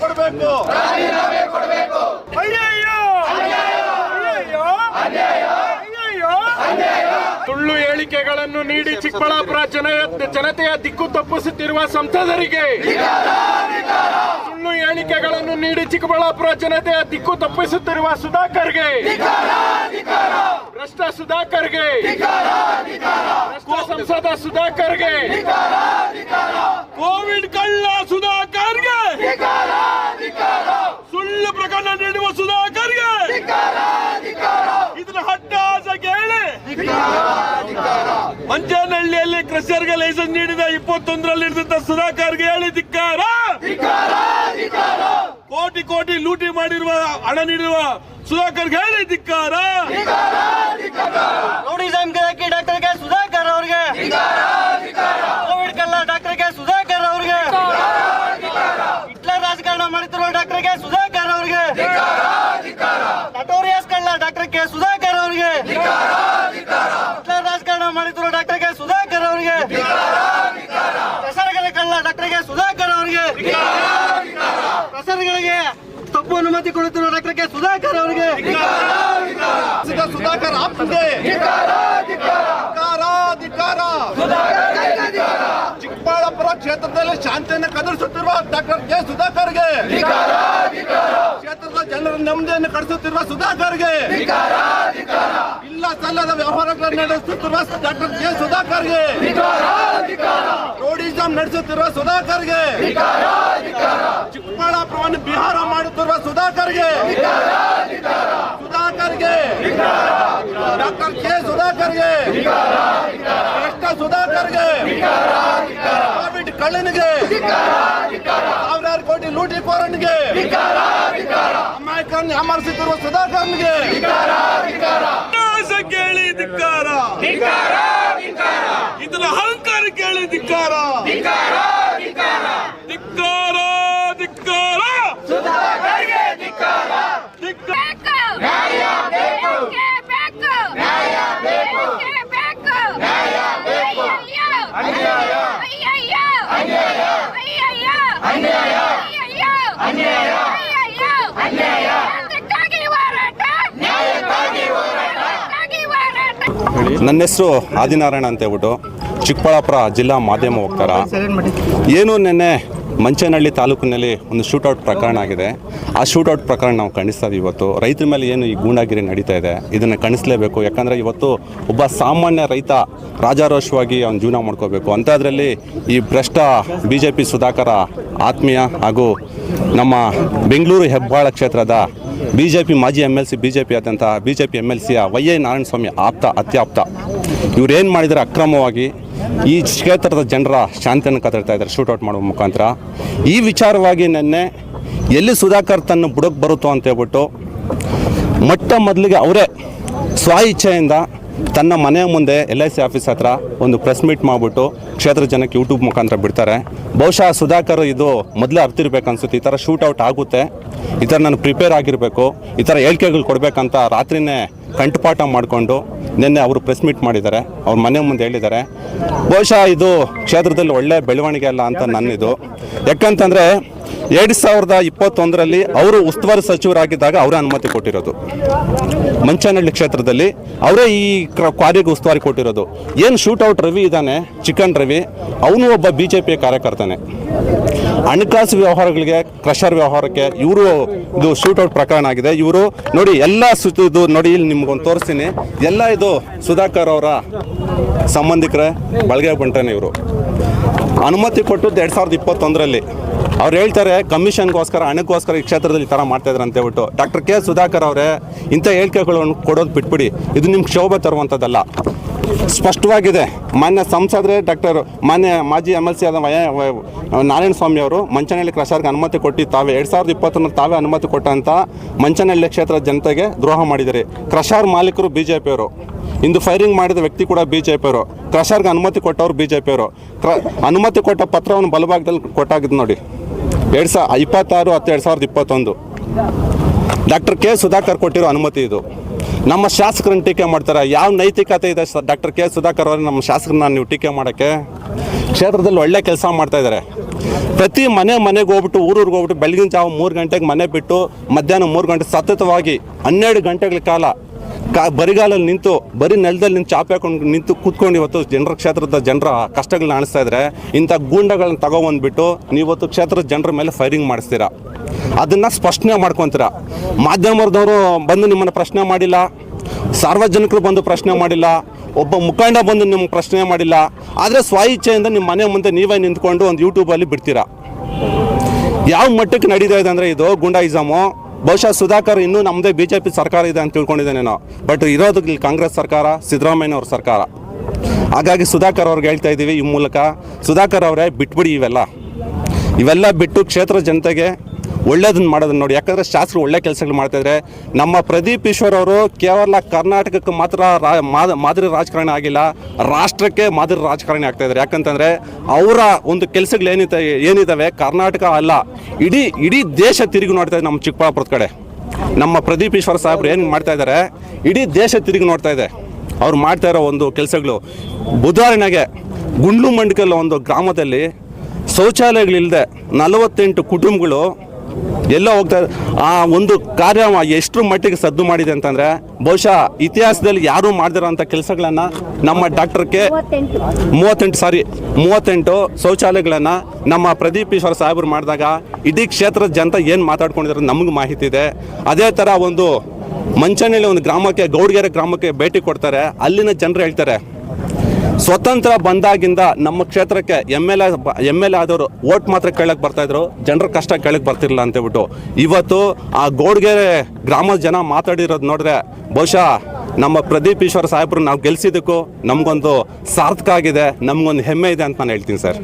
ಕೊಡಬೇಕು ಕೊಡಬೇಕು. ಸುಳ್ಳು ಹೇಳಿಕೆಗಳನ್ನು ನೀಡಿ ಚಿಕ್ಕಬಳ್ಳಾಪುರ ಜನ ಜನತೆಯ ದಿಕ್ಕು ತಪ್ಪಿಸುತ್ತಿರುವ ಸಂಸದರಿಗೆ ಸುಳ್ಳು ಹೇಳಿಕೆಗಳನ್ನು ನೀಡಿ ಚಿಕ್ಕಬಳ್ಳಾಪುರ ಜನತೆಯ ದಿಕ್ಕು ತಪ್ಪಿಸುತ್ತಿರುವ ಸುಧಾಕರ್ಗೆ ಭ್ರಷ್ಟ ಸುಧಾಕರ್ಗೆ ಸಂಸದ ಸುಧಾಕರ್ಗೆ ಕೋವಿಡ್ ಕಳ್ಳ ಸುಧಾಕರ್ಗೆ ಸುಳ್ಳು ಪ್ರಕರಣ ನೀಡುವ ಸುಧಾಕರ್ಗೆ. ಇದನ್ನ ಹಟ್ಟಾಸ ಕೇಳಿ. ಮಂಚನಹಳ್ಳಿಯಲ್ಲಿ ಕ್ರಷರ್ಗೆ ಲೈಸೆನ್ಸ್ ನೀಡಿದ ಇಪ್ಪತ್ತೊಂದರಲ್ಲಿ ಹಿಡಿದಂತ ಸುಧಾಕರ್ಗೆ ಹೇಳಿ ಧಿಕ್ಕಾರ. ಕೋಟಿ ಕೋಟಿ ಲೂಟಿ ಮಾಡಿರುವ ಹಣ ನೀಡಿರುವ ಸುಧಾಕರ್ಗೆ ಹೇಳಿ ಧಿಕ್ಕಾರ ರೌಡಿಸಂ ಗಿರಾಕಿ ಡಾಕ್ಟರ್ ಕೆ ಸುಧಾಕರ್ ಅವ್ರಿಗೆ ಕೋವಿಡ್ ಕಲ್ಲ ಡಾಕ್ಟರ್ ಕೆ ಸುಧಾಕರ್ ಅವ್ರಿಗೆ ಹಿಟ್ಲರ್ ರಾಜಕಾರಣ ಮಾಡುತ್ತಿರುವ ಡಾಕ್ಟರ್ ಕೆ ಸುಧಾಕರ್ ಅವ್ರಿಗೆ ನಟೋರಿಯಸ್ ಕಳ್ಳ ಡಾಕ್ಟರ್ ಕೆ ಸುಧಾಕರ್ ಅವರಿಗೆ. ರಾಜಕಾರಣ ಮಾಡಿದ್ರು ಡಾಕ್ಟರ್ ಕೆ ಸುಧಾಕರ್ ಅವರಿಗೆ. ಹೆಸರುಗಳ ಕಳ್ಳ ಡಾಕ್ಟರ್ ಕೆ ಸುಧಾಕರ್ ಅವರಿಗೆ. ಹೆಸರುಗಳಿಗೆ ತಪ್ಪು ಅನುಮತಿ ಕೊಡುತ್ತಿರುವ ಡಾಕ್ಟರ್ ಕೆ ಸುಧಾಕರ್ ಅವರಿಗೆ. ಸುಧಾಕರ್ ಆಪ್ತಿದೆ ಚಿಕ್ಕಬಳ್ಳಾಪುರ ಕ್ಷೇತ್ರದಲ್ಲಿ ಶಾಂತಿಯನ್ನು ಕದರಿಸುತ್ತಿರುವ ಡಾಕ್ಟರ್ ಕೆ ಸುಧಾಕರ್ಗೆ. ನೆಮ್ಮದಿಯನ್ನು ಕಡಿಸುತ್ತಿರುವ ಸುಧಾಕರ್ಗೆ. ಇಲ್ಲ ಸಲ್ಲದ ವ್ಯವಹಾರಗಳನ್ನು ನಡೆಸುತ್ತಿರುವ ಡಾಕ್ಟರ್ ಕೆ ಸುಧಾಕರ್ಗೆ. ರೋಡಿಸಂ ನಡೆಸುತ್ತಿರುವ ಸುಧಾಕರ್ಗೆ. ಚಿಕ್ಕಬಳ್ಳಾಪುರವನ್ನು ಬಿಹಾರ ಮಾಡುತ್ತಿರುವ ಸುಧಾಕರ್ಗೆ. ಸುಧಾಕರ್ಗೆ. Doctor K ಸುಧಾಕರ್ಗೆ. ಭ್ರಷ್ಟ ಸುಧಾಕರ್ಗೆ. ಕೋವಿಡ್ ಕಳ್ಳನಿಗೆ. ಸಾವಿರಾರು ಕೋಟಿ ಲೂಟಿ ಕೋರನ್ಗೆ. ಅಮಾಯಕರನ್ನು ಅಮರಿಸುತ್ತಿರುವ ಸುಧಾಕರ್ಗೆ ಆಸ ಕೇಳಿ ಧಿಕ್ಕಾರ. ಇದನ್ನ ಅಹಂಕಾರ ಕೇಳಿ ಧಿಕ್ಕಾರ. ಧಿಕ್ಕಾರ. ನನ್ನ ಹೆಸರು ಆದಿನಾರಾಯಣ ಅಂತ ಹೇಳ್ಬಿಟ್ಟು ಚಿಕ್ಕಬಳ್ಳಾಪುರ ಜಿಲ್ಲಾ ಮಾಧ್ಯಮ ವಕ್ತಾರ. ಏನು ನಿನ್ನೆ ಮಂಚನಹಳ್ಳಿ ತಾಲೂಕಿನಲ್ಲಿ ಒಂದು ಶೂಟೌಟ್ ಪ್ರಕರಣ ಆಗಿದೆ. ಆ ಶೂಟೌಟ್ ಪ್ರಕರಣ ನಾವು ಖಂಡಿಸ್ತಾ ಇವತ್ತು. ರೈತರ ಮೇಲೆ ಏನು ಈ ಗೂಂಡಾಗಿರಿ ನಡೀತಾ ಇದೆ? ಇದನ್ನು ಖಂಡಿಸಲೇಬೇಕು. ಯಾಕಂದರೆ ಇವತ್ತು ಒಬ್ಬ ಸಾಮಾನ್ಯ ರೈತ ರಾಜಾರೋಷವಾಗಿ ಅವನ ಜೀವನ ಮಾಡ್ಕೋಬೇಕು. ಅಂಥದ್ರಲ್ಲಿ ಈ ಭ್ರಷ್ಟ ಬಿ ಜೆ ಪಿ ಸುಧಾಕರ ಆತ್ಮೀಯ ಹಾಗೂ ನಮ್ಮ ಬೆಂಗಳೂರು ಹೆಬ್ಬಾಳ ಕ್ಷೇತ್ರದ ಬಿ ಜೆ ಪಿ ಮಾಜಿ M L C B J P ಆದಂತಹ B J P M L ಸಿಯ ವೈ ಎ ನಾರಾಯಣಸ್ವಾಮಿ ಆಪ್ತ, ಅತ್ಯಾಪ್ತ. ಇವ್ರು ಏನು ಮಾಡಿದರೆ ಅಕ್ರಮವಾಗಿ? ಈ ಕ್ಷೇತ್ರದ ಜನರ ಶಾಂತಿಯನ್ನು ಕದಡ್ತಾ ಇದ್ದಾರೆ ಶೂಟೌಟ್ ಮಾಡುವ ಮುಖಾಂತರ. ಈ ವಿಚಾರವಾಗಿ ನಿನ್ನೆ ಎಲ್ಲಿ ಸುಧಾಕರ್ ತನ್ನ ಬುಡಕ್ಕೆ ಬರುತ್ತೋ ಅಂತ ಹೇಳ್ಬಿಟ್ಟು ಮೊಟ್ಟ ಮೊದಲಿಗೆ ಅವರೇ ಸ್ವ ಇಚ್ಛೆಯಿಂದ ತನ್ನ ಮನೆಯ ಮುಂದೆ ಎಲ್ ಐ ಸಿ ಆಫೀಸ್ ಹತ್ರ ಒಂದು ಪ್ರೆಸ್ ಮೀಟ್ ಮಾಡಿಬಿಟ್ಟು ಕ್ಷೇತ್ರ ಜನಕ್ಕೆ ಯೂಟ್ಯೂಬ್ ಮುಖಾಂತರ ಬಿಡ್ತಾರೆ. ಬಹುಶಃ ಸುಧಾಕರ್ ಇದು ಮೊದಲೇ ಅರ್ತಿರ್ಬೇಕು ಅನ್ಸುತ್ತೆ ಈ ಥರ ಔಟ್ ಆಗುತ್ತೆ. ಈ ಥರ ನಾನು ಪ್ರಿಪೇರ್ ಆಗಿರಬೇಕು. ಈ ಥರ ಹೇಳಿಕೆಗಳು ಕೊಡಬೇಕಂತ ರಾತ್ರಿನೇ ಕಂಠಪಾಠ ಮಾಡಿಕೊಂಡು ನಿನ್ನೆ ಅವರು ಪ್ರೆಸ್ ಮೀಟ್ ಮಾಡಿದ್ದಾರೆ. ಅವ್ರ ಮನೆ ಮುಂದೆ ಹೇಳಿದ್ದಾರೆ. ಬಹುಶಃ ಇದು ಕ್ಷೇತ್ರದಲ್ಲಿ ಒಳ್ಳೆ ಬೆಳವಣಿಗೆ ಅಲ್ಲ ಅಂತ ನನ್ನಿದು. ಯಾಕಂತಂದರೆ ಎರಡು ಸಾವಿರದ ಇಪ್ಪತ್ತೊಂದರಲ್ಲಿ ಅವರು ಉಸ್ತುವಾರಿ ಸಚಿವರಾಗಿದ್ದಾಗ ಅವರೇ ಅನುಮತಿ ಕೊಟ್ಟಿರೋದು. ಮಂಚನಹಳ್ಳಿ ಕ್ಷೇತ್ರದಲ್ಲಿ ಅವರೇ ಈ ಕ್ವಾರಿಗೆ ಉಸ್ತುವಾರಿ ಕೊಟ್ಟಿರೋದು. ಏನು ಶೂಟೌಟ್ ರವಿ ಇದ್ದಾನೆ, ಚಿಕನ್ ರವಿ, ಅವನು ಒಬ್ಬ ಬಿ ಜೆ ಪಿ ಕಾರ್ಯಕರ್ತನೆ. ಹಣಕಾಸು ವ್ಯವಹಾರಗಳಿಗೆ, ಕ್ರಷರ್ ವ್ಯವಹಾರಕ್ಕೆ ಇವರು ಇದು ಶೂಟೌಟ್ ಪ್ರಕರಣ ಆಗಿದೆ. ಇವರು ನೋಡಿ ಎಲ್ಲ ಸುತ್ತು ನೋಡಿ ಇಲ್ಲಿ ನಿಮ್ಗೊಂದು ತೋರಿಸ್ತೀನಿ. ಎಲ್ಲ ಇದು ಸುಧಾಕರ್ ಅವರ ಸಂಬಂಧಿಕರೇ ಬಳಗೆ ಬಂಟನೆ ಇವರು. ಅನುಮತಿ ಕೊಟ್ಟದ್ದು ಎರಡು ಸಾವಿರದ ಇಪ್ಪತ್ತೊಂದರಲ್ಲಿ. ಅವ್ರು ಹೇಳ್ತಾರೆ, ಕಮಿಷನ್ಗೋಸ್ಕರ, ಹಣಕ್ಕೋಸ್ಕರ ಈ ಕ್ಷೇತ್ರದಲ್ಲಿ ಈ ಥರ ಮಾಡ್ತಾ ಇದ್ದಾರೆ ಅಂತ ಹೇಳ್ಬಿಟ್ಟು ಡಾಕ್ಟರ್ ಕೆ ಸುಧಾಕರ್ ಅವರೇ ಇಂಥ ಹೇಳಿಕೆಗಳನ್ನು ಕೊಡೋದು ಬಿಟ್ಬಿಡಿ. ಇದು ನಿಮ್ಗೆ ಶೋಭೆ ತರುವಂಥದ್ದಲ್ಲ. ಸ್ಪಷ್ಟವಾಗಿದೆ. ಮಾನ್ಯ ಸಂಸದರೇ ಡಾಕ್ಟರ್, ಮಾನ್ಯ ಮಾಜಿ ಎಂ ಎಲ್ ಸಿ ಆದ ನಾರಾಯಣ ಸ್ವಾಮಿ ಅವರು ಮಂಚನಹಳ್ಳಿ ಕ್ರಷರ್ಗೆ ಅನುಮತಿ ಕೊಟ್ಟು ತಾವೇ, ಎರಡು ಸಾವಿರದ ಇಪ್ಪತ್ತೊಂದರಲ್ಲಿ ತಾವೇ ಅನುಮತಿ ಕೊಟ್ಟಂಥ ಮಂಚನಹಳ್ಳಿ ಕ್ಷೇತ್ರದ ಜನತೆಗೆ ದ್ರೋಹ ಮಾಡಿದ್ದಾರೆ. ಕ್ರಷಾರ್ ಮಾಲೀಕರು ಬಿ ಜೆ ಪಿಯವರು ಇಂದು ಫೈರಿಂಗ್ ಮಾಡಿದ ವ್ಯಕ್ತಿ ಕೂಡ ಬಿ ಜೆ ಪಿಯವರು ಕ್ರಷರ್ಗೆ ಅನುಮತಿ ಕೊಟ್ಟವರು ಬಿ ಜೆ ಪಿಯವರು ಅನುಮತಿ ಕೊಟ್ಟ ಪತ್ರವನ್ನು ಬಲಭಾಗದಲ್ಲಿ ಕೊಟ್ಟಾಗಿದ್ದು ನೋಡಿ. ಎರಡು ಸಾವಿರ ಇಪ್ಪತ್ತಾರು ಹತ್ತು ಎರಡು ಸಾವಿರದ ಇಪ್ಪತ್ತೊಂದು. ಡಾಕ್ಟರ್ ಕೆ ಸುಧಾಕರ್ ಕೊಟ್ಟಿರೋ ಅನುಮತಿ ಇದು. ನಮ್ಮ ಶಾಸಕರನ್ನು ಟೀಕೆ ಮಾಡ್ತಾರೆ. ಯಾವ ನೈತಿಕತೆ ಇದೆ ಡಾಕ್ಟರ್ ಕೆ ಸುಧಾಕರ್ ಅವರು, ನಮ್ಮ ಶಾಸಕರನ್ನ ನೀವು ಟೀಕೆ ಮಾಡೋಕ್ಕೆ? ಕ್ಷೇತ್ರದಲ್ಲಿ ಒಳ್ಳೆ ಕೆಲಸ ಮಾಡ್ತಾ ಇದ್ದಾರೆ ಪ್ರತಿ ಮನೆ ಮನೆಗೆ ಹೋಗ್ಬಿಟ್ಟು, ಊರೂರಿಗೆ ಹೋಗ್ಬಿಟ್ಟು, ಬೆಳಗಿನ ಜಾವ ಮೂರು ಗಂಟೆಗೆ ಮನೆ ಬಿಟ್ಟು, ಮಧ್ಯಾಹ್ನ ಮೂರು ಗಂಟೆ ಸತತವಾಗಿ ಹನ್ನೆರಡು ಗಂಟೆಗಳ ಕಾಲ ಕಾ ಬರಿಗಾಲಲ್ಲಿ ನಿಂತು, ಬರೀ ನೆಲದಲ್ಲಿ ನಿಂತು ಚಾಪೆ ಹಾಕೊಂಡು ನಿಂತು ಕೂತ್ಕೊಂಡು ಇವತ್ತು ಜನರ ಕ್ಷೇತ್ರದ ಜನರ ಕಷ್ಟಗಳನ್ನ ಆಣಿಸ್ತಾ ಇದ್ರೆ ಇಂಥ ಗೂಂಡಗಳನ್ನ ತಗೊಬಂದ್ಬಿಟ್ಟು ನೀವತ್ತು ಕ್ಷೇತ್ರದ ಜನರ ಮೇಲೆ ಫೈರಿಂಗ್ ಮಾಡಿಸ್ತೀರಾ? ಅದನ್ನು ಸ್ಪಷ್ಟನೆ ಮಾಡ್ಕೊತೀರಾ? ಮಾಧ್ಯಮದವರು ಬಂದು ನಿಮ್ಮನ್ನು ಪ್ರಶ್ನೆ ಮಾಡಿಲ್ಲ, ಸಾರ್ವಜನಿಕರು ಬಂದು ಪ್ರಶ್ನೆ ಮಾಡಿಲ್ಲ, ಒಬ್ಬ ಮುಖಂಡ ಬಂದು ನಿಮ್ಮ ಪ್ರಶ್ನೆ ಮಾಡಿಲ್ಲ, ಆದರೆ ಸ್ವ ಇಚ್ಛೆಯಿಂದ ನಿಮ್ಮ ಮನೆ ಮುಂದೆ ನೀವೇ ನಿಂತ್ಕೊಂಡು ಒಂದು ಯೂಟ್ಯೂಬಲ್ಲಿ ಬಿಡ್ತೀರಾ? ಯಾವ ಮಟ್ಟಕ್ಕೆ ನಡೀತಾ ಇದೆ ಅಂದರೆ ಇದು ಗುಂಡಾಯಿಸಮು ಬಹುಶಃ ಸುಧಾಕರ್ ಇನ್ನೂ ನಮ್ಮದೇ ಬಿ ಜೆ ಪಿ ಸರ್ಕಾರ ಇದೆ ಅಂತ ತಿಳ್ಕೊಂಡಿದ್ದೇನೆ ನಾವು ಬಟ್ ಇರೋದು ಇಲ್ಲಿ ಕಾಂಗ್ರೆಸ್ ಸರ್ಕಾರ, ಸಿದ್ದರಾಮಯ್ಯನವ್ರ ಸರ್ಕಾರ. ಹಾಗಾಗಿ ಸುಧಾಕರ್ ಅವ್ರಿಗೆ ಹೇಳ್ತಾ ಇದ್ದೀವಿ ಈ ಮೂಲಕ. ಸುಧಾಕರ್ ಅವರೇ ಬಿಟ್ಬಿಡಿ ಇವೆಲ್ಲ. ಇವೆಲ್ಲ ಬಿಟ್ಟು ಕ್ಷೇತ್ರ ಜನತೆಗೆ ಒಳ್ಳೇದನ್ನ ಮಾಡೋದನ್ನು ನೋಡಿ. ಯಾಕಂದರೆ ಶಾಸ್ತ್ರ ಒಳ್ಳೆ ಕೆಲಸಗಳು ಮಾಡ್ತಾಯಿದ್ರೆ ನಮ್ಮ ಪ್ರದೀಪ್ ಈಶ್ವರ್ ಅವರು ಕೇವಲ ಕರ್ನಾಟಕಕ್ಕೆ ಮಾತ್ರ ಮಾದರಿ ರಾಜಕಾರಣಿ ಆಗಿಲ್ಲ, ರಾಷ್ಟ್ರಕ್ಕೆ ಮಾದರಿ ರಾಜಕಾರಣಿ ಆಗ್ತಾಯಿದ್ದಾರೆ ಯಾಕಂತಂದರೆ ಅವರ ಒಂದು ಕೆಲಸಗಳು ಏನಿದೆ ಏನಿದ್ದಾವೆ ಕರ್ನಾಟಕ ಅಲ್ಲ. ಇಡೀ ಇಡೀ ದೇಶ ತಿರುಗಿ ನೋಡ್ತಾ ನಮ್ಮ ಚಿಕ್ಕಬಳ್ಳಾಪುರದ ಕಡೆ. ನಮ್ಮ ಪ್ರದೀಪ್ ಈಶ್ವರ್ ಸಾಹೇಬ್ರು ಏನು ಮಾಡ್ತಾ ಇದ್ದಾರೆ ಇಡೀ ದೇಶ ತಿರುಗಿ ನೋಡ್ತಾ ಇದೆ. ಅವ್ರು ಮಾಡ್ತಾ ಇರೋ ಒಂದು ಕೆಲಸಗಳು. ಉದಾಹರಣೆಗೆ ಗುಂಡ್ಲು ಮಂಡ್ಕಲ್ ಒಂದು ಗ್ರಾಮದಲ್ಲಿ ಶೌಚಾಲಯಗಳಿಲ್ಲದೆ ನಲವತ್ತೆಂಟು ಕುಟುಂಬಗಳು ಎಲ್ಲ ಹೋಗ್ತಾ ಆ ಒಂದು ಕಾರ್ಯ ಎಷ್ಟು ಮಟ್ಟಿಗೆ ಸದ್ದು ಮಾಡಿದೆ ಅಂತಂದರೆ, ಬಹುಶಃ ಇತಿಹಾಸದಲ್ಲಿ ಯಾರೂ ಮಾಡ್ದಿರೋಂಥ ಕೆಲಸಗಳನ್ನು ನಮ್ಮ ಡಾಕ್ಟರ್ಗೆ ಮೂವತ್ತೆಂಟು ಸಾರಿ, ಮೂವತ್ತೆಂಟು ಶೌಚಾಲಯಗಳನ್ನು ನಮ್ಮ ಪ್ರದೀಪ್ ಈಶ್ವರ ಸಾಹೇಬರು ಮಾಡಿದಾಗ ಇಡೀ ಕ್ಷೇತ್ರದ ಜನತೆ ಏನು ಮಾತಾಡ್ಕೊಂಡಿದ್ದಾರೆ ನಮಗೆ ಮಾಹಿತಿ ಇದೆ. ಅದೇ ಥರ ಒಂದು ಮಂಚನಹಳ್ಳಿ ಒಂದು ಗ್ರಾಮಕ್ಕೆ, ಗೌಡ್ಗೆರೆ ಗ್ರಾಮಕ್ಕೆ ಭೇಟಿ ಕೊಡ್ತಾರೆ. ಅಲ್ಲಿನ ಜನರು ಹೇಳ್ತಾರೆ ಸ್ವತಂತ್ರ ಬಂದಾಗಿಂದ ನಮ್ಮ ಕ್ಷೇತ್ರಕ್ಕೆ M L A M L A ಆದವರು ಓಟ್ ಮಾತ್ರ ಕೇಳಕ್ಕೆ ಬರ್ತಾ ಇದ್ರು. ಜನರ ಕಷ್ಟ ಕೇಳಕ್ಕೆ ಬರ್ತಿರ್ಲಿಲ್ಲ ಅಂತೇಳ್ಬಿಟ್ಟು ಇವತ್ತು ಆ ಗೋಡ್ಗೆರೆ ಗ್ರಾಮದ ಜನ ಮಾತಾಡಿರೋದು ನೋಡಿದ್ರೆ ಬಹುಶಃ ನಮ್ಮ ಪ್ರದೀಪ್ ಈಶ್ವರ ಸಾಹೇಬ್ರು ನಾವು ಗೆಲ್ಸಿದ್ದಕ್ಕೂ ನಮಗೊಂದು ಸಾರ್ಥಕ ಆಗಿದೆ, ನಮಗೊಂದು ಹೆಮ್ಮೆ ಇದೆ ಅಂತ ನಾನು ಹೇಳ್ತೀನಿ ಸರ್.